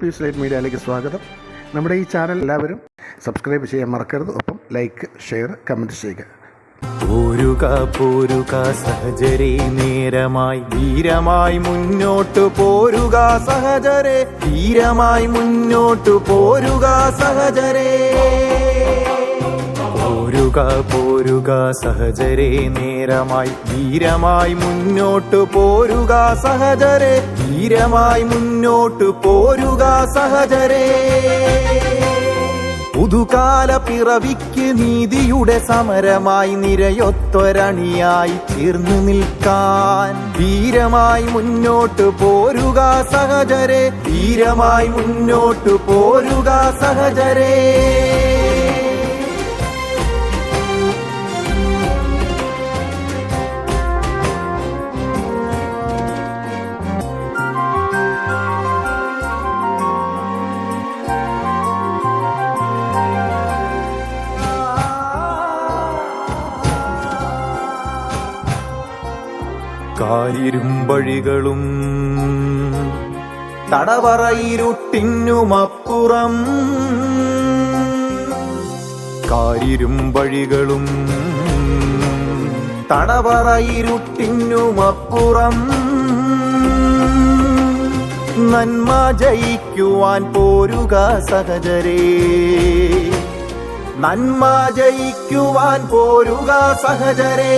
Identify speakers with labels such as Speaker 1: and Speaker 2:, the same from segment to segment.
Speaker 1: Piece light മീഡിയയിലേക്ക് സ്വാഗതം. നമ്മുടെ ഈ ചാനൽ എല്ലാവരും സബ്സ്ക്രൈബ് ചെയ്യാൻ മറക്കരുത്. ഒപ്പം ലൈക്ക് ഷെയർ കമന്റ് ചെയ്യുക.
Speaker 2: പോരുക പോരുക സഹജരെ നേരമായി ധീരമായി മുന്നോട്ട് പോരുക സഹജരെ ധീരമായി മുന്നോട്ട് പോരുക സഹജരെ പോരുക പോരുക സഹജരെ നേരമായി ധീരമായി മുന്നോട്ട് പോരുക സഹജരെ ധീരമായി മുന്നോട്ട് പോരുക സഹജരെ പുതുകാല പിറവിക്ക് നീതിയുടെ സമരമായി നിരയൊത്തൊരണിയായി ചേർന്നു നിൽക്കാൻ. ധീരമായി മുന്നോട്ട് പോരുക സഹജരെ ധീരമായി മുന്നോട്ട് പോരുക സഹജരെ കാരിരുമ്പഴികളും തടവറയിരുട്ടിനുമപ്പുറം കാരിരുമ്പഴികളും തടവറയിരുട്ടിനുമപ്പുറം നന്മ ജയിക്കുവാൻ പോരുക സഹജരേ നന്മ ജയിക്കുവാൻ പോരുക സഹജരേ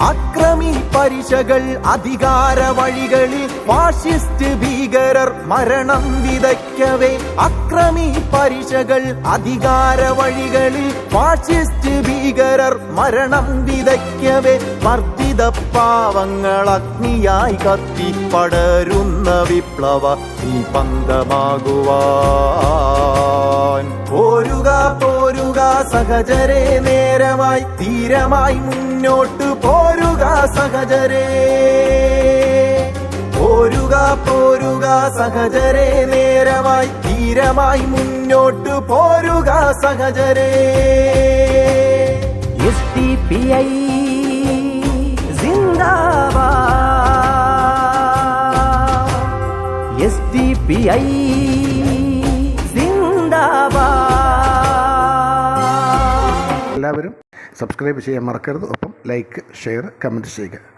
Speaker 2: അക്രമി പരിശകൾ അധികാര വഴികളിൽ ഫാഷിസ്റ്റ് ഭീകരർ മരണം വിതയ്ക്കവേ. അക്രമി പരിശകൾ അധികാര വഴികളിൽ ഫാഷിസ്റ്റ് ഭീകരർ മരണം വിതയ്ക്കവേ. വർദ്ധിത പാവങ്ങൾ അഗ്നിയായി കത്തി പടരുന്ന വിപ്ലവ പോരുക സഹജരെ നേരമായി തീരമായി മുന്നോട്ട് പോരുക സഹജരെ പോരുക പോരുക സഹജരെ നേരമായി തീരമായി മുന്നോട്ട് പോരുക സഹജരെ
Speaker 3: S T P I zindabad S T P I
Speaker 1: subscribe ചെയ്യാൻ മറക്കരുത്. ഒപ്പം ലൈക്ക് ഷെയർ കമന്റ് ചെയ്യുക.